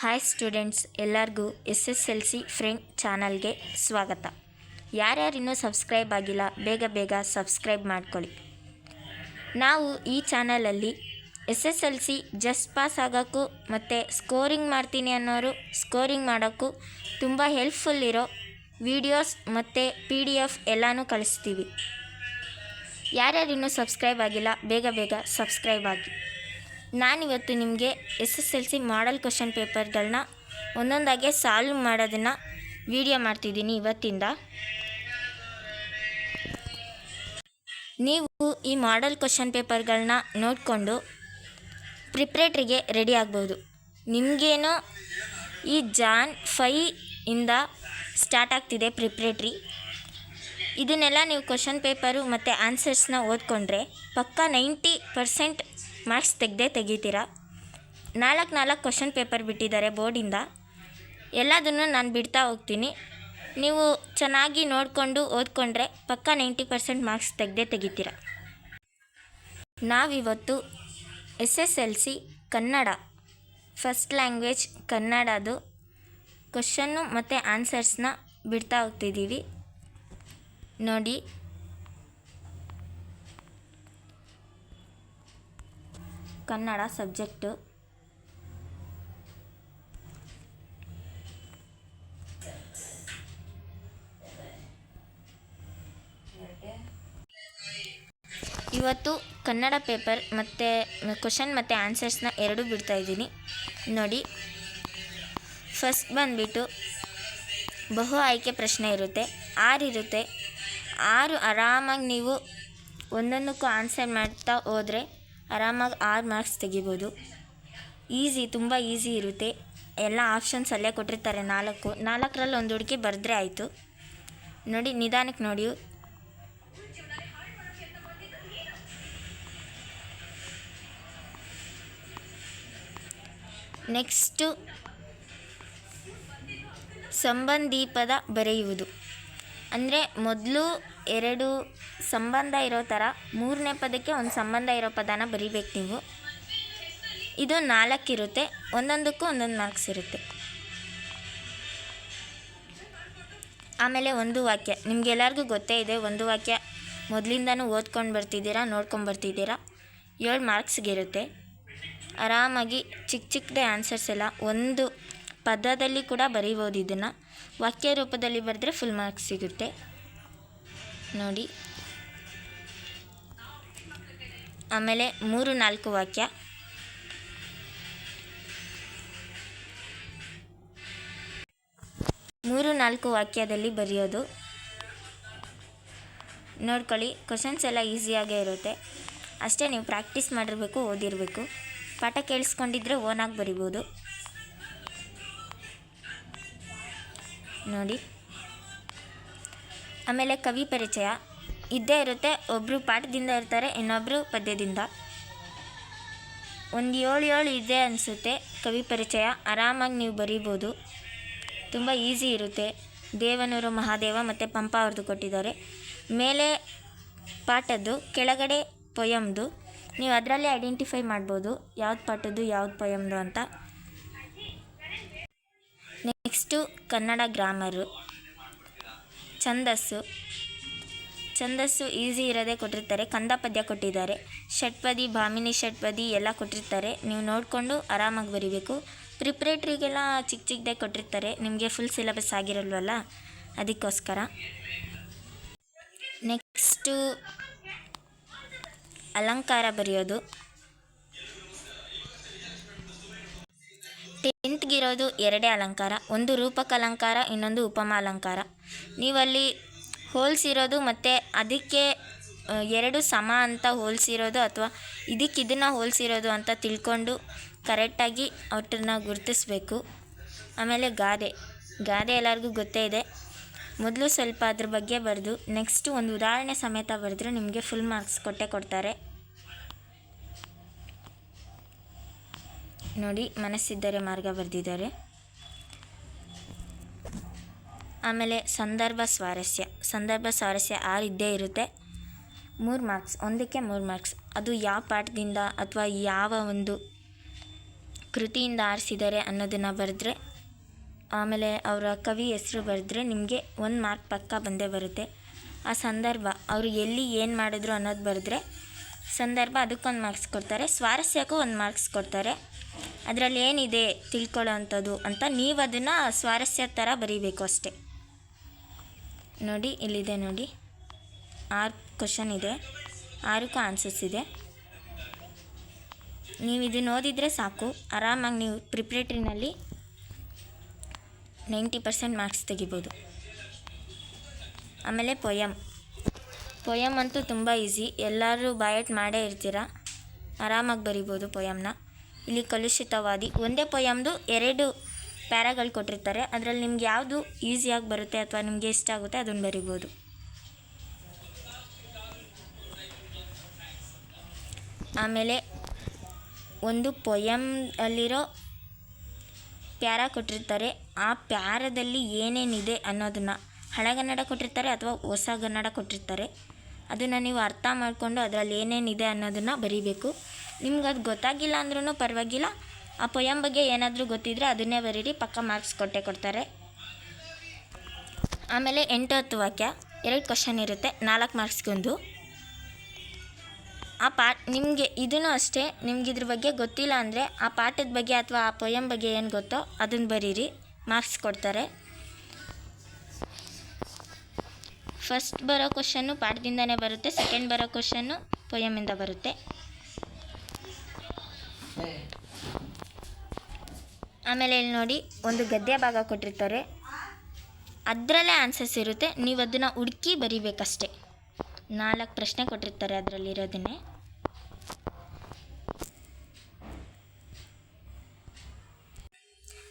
Hi students ಎಲ್ಲರಿಗೂ S S L C friend ಚಾನಲ್ಗೆ ಸ್ವಾಗತ. ಯಾರ್ಯಾರು ಇನ್ನೂ ಸಬ್ಸ್ಕ್ರೈಬ್ ಆಗಿಲ್ಲ, ಬೇಗ ಬೇಗ ಸಬ್ಸ್ಕ್ರೈಬ್ ಮಾಡ್ಕೊಳ್ಳಿ. ನಾವು ಈ ಚಾನಲಲ್ಲಿ S S L C just pass ಆಗೋಕ್ಕೂ ಮತ್ತು ಸ್ಕೋರಿಂಗ್ ಮಾಡ್ತೀನಿ ಅನ್ನೋರು ಸ್ಕೋರಿಂಗ್ ಮಾಡೋಕ್ಕೂ ತುಂಬ ಹೆಲ್ಪ್ಫುಲ್ ಇರೋ ವಿಡಿಯೋಸ್ ಮತ್ತು ಪಿ ಡಿ ಎಫ್ ಎಲ್ಲನೂ ಕಳಿಸ್ತೀವಿ. ಯಾರ್ಯಾರು ಇನ್ನೂ ಸಬ್ಸ್ಕ್ರೈಬ್ ಆಗಿಲ್ಲ, ಬೇಗ ಬೇಗ ಸಬ್ಸ್ಕ್ರೈಬ್ ಆಗಿ. ನಾನಿವತ್ತು ನಿಮಗೆ S S L C model question ಪೇಪರ್ಗಳನ್ನ ಒಂದೊಂದಾಗೆ ಸಾಲ್ವ್ ಮಾಡೋದನ್ನು ವಿಡಿಯೋ ಮಾಡ್ತಿದ್ದೀನಿ ಇವತ್ತಿಂದ. ನೀವು ಈ ಮಾಡಲ್ ಕ್ವಶನ್ ಪೇಪರ್ಗಳನ್ನ ನೋಡಿಕೊಂಡು ಪ್ರಿಪ್ರೇಟ್ರಿಗೆ ರೆಡಿ ಆಗ್ಬೋದು. ನಿಮಗೇನೋ ಈ ಜಾನ್ ಫೈ ಇಂದ ಸ್ಟಾರ್ಟ್ ಆಗ್ತಿದೆ ಪ್ರಿಪ್ರೇಟ್ರಿ ಇದನ್ನೆಲ್ಲ ನೀವು ಕ್ವಶನ್ ಪೇಪರು ಮತ್ತು ಆನ್ಸರ್ಸ್ನ ಓದ್ಕೊಂಡ್ರೆ ಪಕ್ಕಾ ನೈಂಟಿ ಪರ್ಸೆಂಟ್ ಮಾರ್ಕ್ಸ್ ತೆಗೆದೇ ತೆಗಿತೀರ? ನಾಲ್ಕು ನಾಲ್ಕು ಕ್ವಶನ್ ಪೇಪರ್ ಬಿಟ್ಟಿದ್ದಾರೆ ಬೋರ್ಡಿಂದ. ಎಲ್ಲದನ್ನು ನಾನು ಬಿಡ್ತಾ ಹೋಗ್ತೀನಿ. ನೀವು ಚೆನ್ನಾಗಿ ನೋಡಿಕೊಂಡು ಓದ್ಕೊಂಡ್ರೆ ಪಕ್ಕ ನೈಂಟಿ ಪರ್ಸೆಂಟ್ ಮಾರ್ಕ್ಸ್ ತೆಗೆದೇ ತೆಗಿತೀರ? ನಾವಿವತ್ತು S S L C Kannada first language ಕನ್ನಡದು question ಮತ್ತು ಆನ್ಸರ್ಸ್ನ ಬಿಡ್ತಾ ಹೋಗ್ತಿದ್ದೀವಿ. ನೋಡಿ. ಕನ್ನಡ ಸಬ್ಜೆಕ್ಟು. ಇವತ್ತು ಕನ್ನಡ ಪೇಪರ್ ಮತ್ತು ಕ್ವಶನ್ ಮತ್ತು ಆನ್ಸರ್ಸ್ನ ಎರಡೂ ಬಿಡ್ತಾ ಇದ್ದೀನಿ. ನೋಡಿ. ಫಸ್ಟ್ ಬಂದುಬಿಟ್ಟು ಬಹು ಆಯ್ಕೆ ಪ್ರಶ್ನೆ ಇರುತ್ತೆ. ಆರು ಇರುತ್ತೆ. ಆರು ಆರಾಮಾಗಿ ನೀವು ಒಂದೊಂದಕ್ಕೂ ಆನ್ಸರ್ ಮಾಡ್ತಾ ಹೋದರೆ ಆರಾಮಾಗಿ ಆರು ಮಾರ್ಕ್ಸ್ ತೆಗಿಬೋದು. ಈಸಿ ತುಂಬ ಈಸಿ ಇರುತ್ತೆ. ಎಲ್ಲ ಆಪ್ಷನ್ಸ್ ಅಲ್ಲೇ ಕೊಟ್ಟಿರ್ತಾರೆ ನಾಲ್ಕು. ನಾಲ್ಕರಲ್ಲಿ ಒಂದು ಹುಡುಕಿ ಬರೆದ್ರೆ ಆಯಿತು. ನೋಡಿ, ನಿಧಾನಕ್ಕೆ ನೋಡಿ. ನೆಕ್ಸ್ಟು ಸಂಬಂಧಿ ಪದ ಬರೆಯುವುದು. ಅಂದರೆ ಮೊದಲು ಎರಡು ಸಂಬಂಧ ಇರೋ ಥರ, ಮೂರನೇ ಪದಕ್ಕೆ ಒಂದು ಸಂಬಂಧ ಇರೋ ಪದನ ಬರಿಬೇಕು ನೀವು. ಇದು ನಾಲ್ಕಿರುತ್ತೆ, ಒಂದೊಂದಕ್ಕೂ ಒಂದೊಂದು ಮಾರ್ಕ್ಸ್ ಇರುತ್ತೆ. ಆಮೇಲೆ ಒಂದು ವಾಕ್ಯ, ನಿಮಗೆಲ್ಲರಿಗೂ ಗೊತ್ತೇ ಇದೆ, ಒಂದು ವಾಕ್ಯ ಮೊದಲಿಂದನೂ ಓದ್ಕೊಂಡು ಬರ್ತಿದ್ದೀರಾ, ನೋಡ್ಕೊಂಡು ಬರ್ತಿದ್ದೀರಾ? ಏಳು ಮಾರ್ಕ್ಸ್ಗಿರುತ್ತೆ ಆರಾಮಾಗಿ ಚಿಕ್ಕ ಚಿಕ್ಕದೇ ಆನ್ಸರ್ಸ್ ಎಲ್ಲ, ಒಂದು ಪದದಲ್ಲಿ ಕೂಡ ಬರೀಬೋದು ಇದನ್ನು. ವಾಕ್ಯ ರೂಪದಲ್ಲಿ ಬರೆದ್ರೆ ಫುಲ್ ಮಾರ್ಕ್ಸ್ ಸಿಗುತ್ತೆ. ನೋಡಿ. ಆಮೇಲೆ ಮೂರು ನಾಲ್ಕು ವಾಕ್ಯ. ಮೂರು ನಾಲ್ಕು ವಾಕ್ಯದಲ್ಲಿ ಬರೆಯೋದು. ನೋಡ್ಕೊಳ್ಳಿ ಕ್ವಶನ್ಸ್ ಎಲ್ಲ ಈಸಿಯಾಗೇ ಇರುತ್ತೆ. ಅಷ್ಟೇ ನೀವು ಪ್ರಾಕ್ಟೀಸ್ ಮಾಡಿರಬೇಕು, ಓದಿರಬೇಕು. ಪಾಠ ಕೇಳಿಸ್ಕೊಂಡಿದ್ರೆ ಓನಾಗಿ ಬರಿಬೋದು. ನೋಡಿ. ಆಮೇಲೆ ಕವಿ ಪರಿಚಯ. ಇದ್ದೇ ಇರುತ್ತೆ ಒಬ್ಬರು ಪಾಠದಿಂದ ಇರ್ತಾರೆ ಇನ್ನೊಬ್ಬರು ಪದ್ಯದಿಂದ. ಒಂದು ಏಳು ಏಳು ಇದೆ ಅನಿಸುತ್ತೆ, ಕವಿ ಪರಿಚಯ. ಆರಾಮಾಗಿ ನೀವು ಬರೀಬೋದು. ತುಂಬ ಈಸಿ ಇರುತ್ತೆ. ದೇವನೂರು ಮಹಾದೇವ ಮತ್ತು ಪಂಪ ಅವ್ರದ್ದು ಕೊಟ್ಟಿದ್ದಾರೆ. ಮೇಲೆ ಪಾಠದ್ದು, ಕೆಳಗಡೆ ಪೊಯಮ್ದು. ನೀವು ಅದರಲ್ಲೇ ಐಡೆಂಟಿಫೈ ಮಾಡ್ಬೋದು, ಯಾವ್ದು ಪಾಠದ್ದು, ಯಾವ್ದು ಪೊಯಮ್ದು ಅಂತ. Next Kannada grammar. ಛಂದಸ್ಸು. ಛಂದಸ್ಸು ಈಸಿ ಇರೋದೇ ಕೊಟ್ಟಿರ್ತಾರೆ, ಕಂದ ಪದ್ಯ ಕೊಟ್ಟಿದ್ದಾರೆ. ಷಟ್ಪದಿ ಭಾಮಿನಿ ಷಟ್ಪದಿ ಎಲ್ಲ ಕೊಟ್ಟಿರ್ತಾರೆ. ನೀವು ನೋಡಿಕೊಂಡು ಆರಾಮಾಗಿ ಬರಿಬೇಕು. ಪ್ರಿಪ್ರೇಟ್ರಿಗೆಲ್ಲ ಚಿಕ್ಕ ಚಿಕ್ಕದೇ ಕೊಟ್ಟಿರ್ತಾರೆ. ನಿಮಗೆ ಫುಲ್ ಸಿಲೆಬಸ್ ಆಗಿರಲ್ವಲ್ಲ? ಅದಕ್ಕೋಸ್ಕರ. ನೆಕ್ಸ್ಟು ಅಲಂಕಾರ ಬರೆಯೋದು. ಟೆಂತ್ಗಿರೋದು ಎರಡೇ ಅಲಂಕಾರ, ಒಂದು ರೂಪಕ ಅಲಂಕಾರ, ಇನ್ನೊಂದು ಉಪಮ ಅಲಂಕಾರ. ನೀವಲ್ಲಿ ಹೋಲಿಸಿರೋದು ಮತ್ತು ಅದಕ್ಕೆ ಎರಡು ಸಮ ಅಂತ ಹೋಲಿಸಿರೋದು ಅಥವಾ ಇದಕ್ಕೆ ಇದನ್ನು ಹೋಲಿಸಿರೋದು ಅಂತ ತಿಳ್ಕೊಂಡು ಕರೆಕ್ಟಾಗಿ ಅವ್ರನ್ನ ಗುರುತಿಸ್ಬೇಕು. ಆಮೇಲೆ ಗಾದೆ. ಗಾದೆ ಎಲ್ಲರಿಗೂ ಗೊತ್ತೇ ಇದೆ. ಮೊದಲು ಸ್ವಲ್ಪ ಅದ್ರ ಬಗ್ಗೆ ಬರೆದು, ನೆಕ್ಸ್ಟು ಒಂದು ಉದಾಹರಣೆ ಸಮೇತ ಬರೆದ್ರೆ ನಿಮಗೆ ಫುಲ್ ಮಾರ್ಕ್ಸ್ ಕೊಟ್ಟೆ ಕೊಡ್ತಾರೆ. ನೋಡಿ, ಮನಸ್ಸಿದ್ದರೆ ಮಾರ್ಗ ಬರೆದಿದ್ದಾರೆ. ಆಮೇಲೆ ಸಂದರ್ಭ ಸ್ವಾರಸ್ಯ. ಸಂದರ್ಭ ಸ್ವಾರಸ್ಯ ಆರು ಇದ್ದೇ ಇರುತ್ತೆ. ಮೂರು ಮಾರ್ಕ್ಸ್, ಒಂದಕ್ಕೆ ಮೂರು ಮಾರ್ಕ್ಸ್. ಅದು ಯಾವ ಪಾಠದಿಂದ ಅಥವಾ ಯಾವ ಒಂದು ಕೃತಿಯಿಂದ ಆರಿಸಿದ್ದಾರೆ ಅನ್ನೋದನ್ನು ಬರೆದ್ರೆ, ಆಮೇಲೆ ಅವರ ಕವಿ ಹೆಸರು ಬರೆದ್ರೆ ನಿಮಗೆ ಒಂದು ಮಾರ್ಕ್ ಪಕ್ಕ ಬಂದೇ ಬರುತ್ತೆ. ಆ ಸಂದರ್ಭ, ಅವರು ಎಲ್ಲಿ ಏನು ಮಾಡಿದ್ರು ಅನ್ನೋದು ಬರೆದ್ರೆ, ಸಂದರ್ಭ ಅದಕ್ಕೊಂದು ಮಾರ್ಕ್ಸ್ ಕೊಡ್ತಾರೆ, ಸ್ವಾರಸ್ಯಕ್ಕೂ ಒಂದು ಮಾರ್ಕ್ಸ್ ಕೊಡ್ತಾರೆ. ಅದರಲ್ಲಿ ಏನಿದೆ ತಿಳ್ಕೊಳ್ಳೋ ಅಂಥದ್ದು ಅಂತ ನೀವು ಅದನ್ನು ಸ್ವಾರಸ್ಯ ಥರ ಬರೀಬೇಕು ಅಷ್ಟೇ. ನೋಡಿ, ಇಲ್ಲಿದೆ ನೋಡಿ. ಆರು ಕ್ವಶನ್ ಇದೆ. ಆರಕ್ಕೂ ಆನ್ಸರ್ಸ್ ಇದೆ. ನೀವು ಇದನ್ನ ಓದಿದರೆ ಸಾಕು. ಆರಾಮಾಗಿ ನೀವು ಪ್ರಿಪ್ರೇಟ್ರಿನಲ್ಲಿ ನೈಂಟಿ ಪರ್ಸೆಂಟ್ ಮಾರ್ಕ್ಸ್ ತೆಗಿಬೋದು. ಆಮೇಲೆ ಪೊಯಮ್ ಪೊಯಮ್ ಅಂತೂ ತುಂಬ ಈಸಿ ಎಲ್ಲರೂ ಬಾಯಟ್ ಮಾಡೇ ಇರ್ತೀರ? ಆರಾಮಾಗಿ ಬರಿಬೋದು ಪೊಯಮ್ನ ಇಲ್ಲಿ ಕಲುಷಿತವಾದಿ ಒಂದೇ ಪೊಯಮ್ದು ಎರಡು ಪ್ಯಾರಾಗಳು ಕೊಟ್ಟಿರ್ತಾರೆ. ಅದರಲ್ಲಿ ನಿಮ್ಗೆ ಯಾವುದು ಈಸಿಯಾಗಿ ಬರುತ್ತೆ ಅಥವಾ ನಿಮಗೆ ಇಷ್ಟ ಆಗುತ್ತೆ ಅದನ್ನು ಬರಿಬೋದು. ಆಮೇಲೆ ಒಂದು ಪೊಯಮ್ ಅಲ್ಲಿರೋ ಪ್ಯಾರ ಕೊಟ್ಟಿರ್ತಾರೆ. ಆ ಪ್ಯಾರದಲ್ಲಿ ಏನೇನಿದೆ ಅನ್ನೋದನ್ನು ಹಳೆಗನ್ನಡ ಕೊಟ್ಟಿರ್ತಾರೆ ಅಥವಾ ಹೊಸ ಕನ್ನಡ ಕೊಟ್ಟಿರ್ತಾರೆ. ಅದನ್ನು ನೀವು ಅರ್ಥ ಮಾಡಿಕೊಂಡು ಅದರಲ್ಲಿ ಏನೇನಿದೆ ಅನ್ನೋದನ್ನು ಬರೀಬೇಕು. ನಿಮ್ಗೆ ಅದು ಗೊತ್ತಾಗಿಲ್ಲ ಅಂದ್ರೂ ಪರವಾಗಿಲ್ಲ. ಆ ಪೊಯಮ್ ಬಗ್ಗೆ ಏನಾದರೂ ಗೊತ್ತಿದ್ದರೆ ಅದನ್ನೇ ಬರೀರಿ, ಪಕ್ಕ ಮಾರ್ಕ್ಸ್ ಕೊಟ್ಟೆ ಕೊಡ್ತಾರೆ. ಆಮೇಲೆ ಎಂಟು ಹತ್ತು ವಾಕ್ಯ, ಎರಡು ಕ್ವಶನ್ ಇರುತ್ತೆ, ನಾಲ್ಕು ಮಾರ್ಕ್ಸ್ಗೊಂದು ಆ ಪಾಠ ನಿಮಗೆ ಇದೂ ಅಷ್ಟೇ, ನಿಮ್ಗೆ ಇದ್ರ ಬಗ್ಗೆ ಗೊತ್ತಿಲ್ಲ ಅಂದರೆ ಆ ಪಾಠದ ಬಗ್ಗೆ ಅಥವಾ ಆ ಪೊಯಮ್ ಬಗ್ಗೆ ಏನು ಗೊತ್ತೋ ಅದನ್ನು ಬರೀರಿ ಮಾರ್ಕ್ಸ್ ಕೊಡ್ತಾರೆ. ಫಸ್ಟ್ ಬರೋ ಕ್ವಶನ್ನು ಪಾಠದಿಂದನೇ ಬರುತ್ತೆ ಸೆಕೆಂಡ್ ಬರೋ ಕ್ವಶನ್ನು ಪೊಯಮಿಂದ ಬರುತ್ತೆ. ಆಮೇಲೆ ಇಲ್ಲಿ ನೋಡಿ ಒಂದು ಗದ್ಯ ಭಾಗ ಕೊಟ್ಟಿರ್ತಾರೆ. ಅದರಲ್ಲೇ ಆನ್ಸರ್ಸ್ ಇರುತ್ತೆ. ನೀವು ಅದನ್ನು ಹುಡುಕಿ ಬರೀಬೇಕಷ್ಟೆ. ನಾಲ್ಕು ಪ್ರಶ್ನೆ ಕೊಟ್ಟಿರ್ತಾರೆ ಅದರಲ್ಲಿರೋದನ್ನೇ.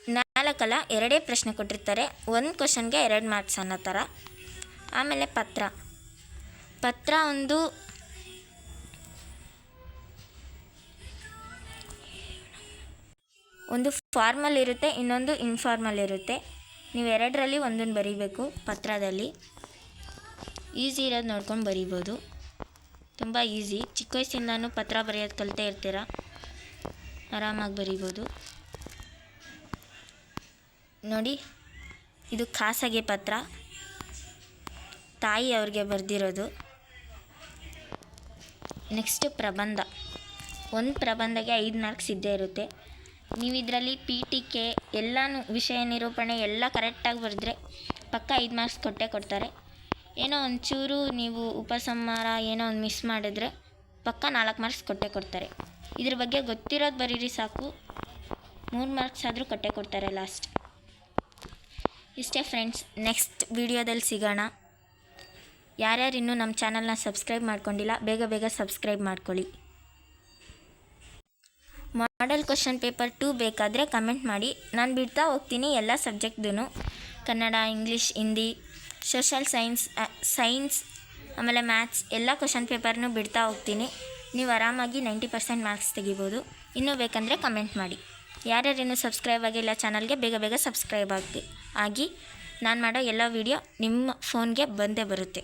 ನಾಲ್ಕಲ್ಲ ಎರಡೇ ಪ್ರಶ್ನೆ ಕೊಟ್ಟಿರ್ತಾರೆ. ಒಂದು ಕ್ವಶನ್ಗೆ ಎರಡು ಮಾರ್ಕ್ಸ್ ಅನ್ನೋ ಥರ ಆಮೇಲೆ ಪತ್ರ. ಪತ್ರ ಒಂದು ಒಂದು ಫಾರ್ಮಲ್ ಇರುತ್ತೆ, ಇನ್ನೊಂದು ಇನ್ಫಾರ್ಮಲ್ ಇರುತ್ತೆ. ನೀವು ಎರಡರಲ್ಲಿ ಒಂದನ್ನು ಬರೀಬೇಕು ಪತ್ರದಲ್ಲಿ. ಈಸಿ ಇರೋದು ನೋಡ್ಕೊಂಡು ಬರೀಬೋದು. ತುಂಬ ಈಸಿ. ಚಿಕ್ಕ ವಯಸ್ಸಿಂದನೂ ಪತ್ರ ಬರೆಯೋದು ಕಲಿತೇ ಇರ್ತೀರ. ಆರಾಮಾಗಿ ಬರೀಬೋದು. ನೋಡಿ, ಇದು ಖಾಸಗಿ ಪತ್ರ. ತಾಯಿ ಅವ್ರಿಗೆ ಬರೆದಿರೋದು. ನೆಕ್ಸ್ಟ್ ಪ್ರಬಂಧ. ಒಂದು ಪ್ರಬಂಧಕ್ಕೆ ಐದು ಮಾರ್ಕ್ಸ್ ಇದ್ದೇ ಇರುತ್ತೆ. ನೀವು ಇದರಲ್ಲಿ ಪಿ ಟಿ ಕೆ ಎಲ್ಲನೂ ವಿಷಯ ನಿರೂಪಣೆ ಎಲ್ಲ ಕರೆಕ್ಟಾಗಿ ಬರೆದ್ರೆ ಪಕ್ಕ ಐದು ಮಾರ್ಕ್ಸ್ ಕೊಟ್ಟೇ ಕೊಡ್ತಾರೆ. ಏನೋ ಒಂಚೂರು ನೀವು ಉಪಸಂಹಾರ ಏನೋ ಒಂದು ಮಿಸ್ ಮಾಡಿದ್ರೆ ಪಕ್ಕ ನಾಲ್ಕು ಮಾರ್ಕ್ಸ್ ಕೊಟ್ಟೇ ಕೊಡ್ತಾರೆ. ಇದ್ರ ಬಗ್ಗೆ ಗೊತ್ತಿರೋದು ಬರೀರಿ ಸಾಕು. ಮೂರು ಮಾರ್ಕ್ಸ್ ಆದರೂ ಕೊಟ್ಟೇ ಕೊಡ್ತಾರೆ ಲಾಸ್ಟ್ ಇಷ್ಟೇ ಫ್ರೆಂಡ್ಸ್ ನೆಕ್ಸ್ಟ್ ವಿಡಿಯೋದಲ್ಲಿ ಸಿಗೋಣ. ಯಾರ್ಯಾರು ಇನ್ನೂ ನಮ್ಮ ಚಾನಲ್ನ ಸಬ್ಸ್ಕ್ರೈಬ್ ಮಾಡ್ಕೊಂಡಿಲ್ಲ, ಬೇಗ ಬೇಗ ಸಬ್ಸ್ಕ್ರೈಬ್ ಮಾಡ್ಕೊಳ್ಳಿ. ಮಾಡೆಲ್ ಕ್ವಶನ್ ಪೇಪರ್ ಟೂ ಬೇಕಾದರೆ ಕಮೆಂಟ್ ಮಾಡಿ. ನಾನು ಬಿಡ್ತಾ ಹೋಗ್ತೀನಿ ಎಲ್ಲ ಸಬ್ಜೆಕ್ಟ್ದೂ Kannada, English, Hindi social science science, ಆಮೇಲೆ ಮ್ಯಾಥ್ಸ್ ಎಲ್ಲ ಕ್ವಶನ್ ಪೇಪರ್ನೂ ಬಿಡ್ತಾ ಹೋಗ್ತೀನಿ. ನೀವು ಆರಾಮಾಗಿ ನೈಂಟಿ ಪರ್ಸೆಂಟ್ ಮಾರ್ಕ್ಸ್ ತೆಗಿಬೋದು. ಇನ್ನೂ ಬೇಕಂದರೆ ಕಮೆಂಟ್ ಮಾಡಿ. ಯಾರ್ಯಾರು ಇನ್ನೂ ಸಬ್ಸ್ಕ್ರೈಬ್ ಆಗಿಲ್ಲ ಚಾನಲ್ಗೆ ಬೇಗ ಬೇಗ ಸಬ್ಸ್ಕ್ರೈಬ್ ಆಗಿ ಆಗಿ ನಾನು ಮಾಡೋ ಎಲ್ಲ ವೀಡಿಯೋ ನಿಮ್ಮ ಫೋನ್ಗೆ ಬಂದೇ ಬರುತ್ತೆ.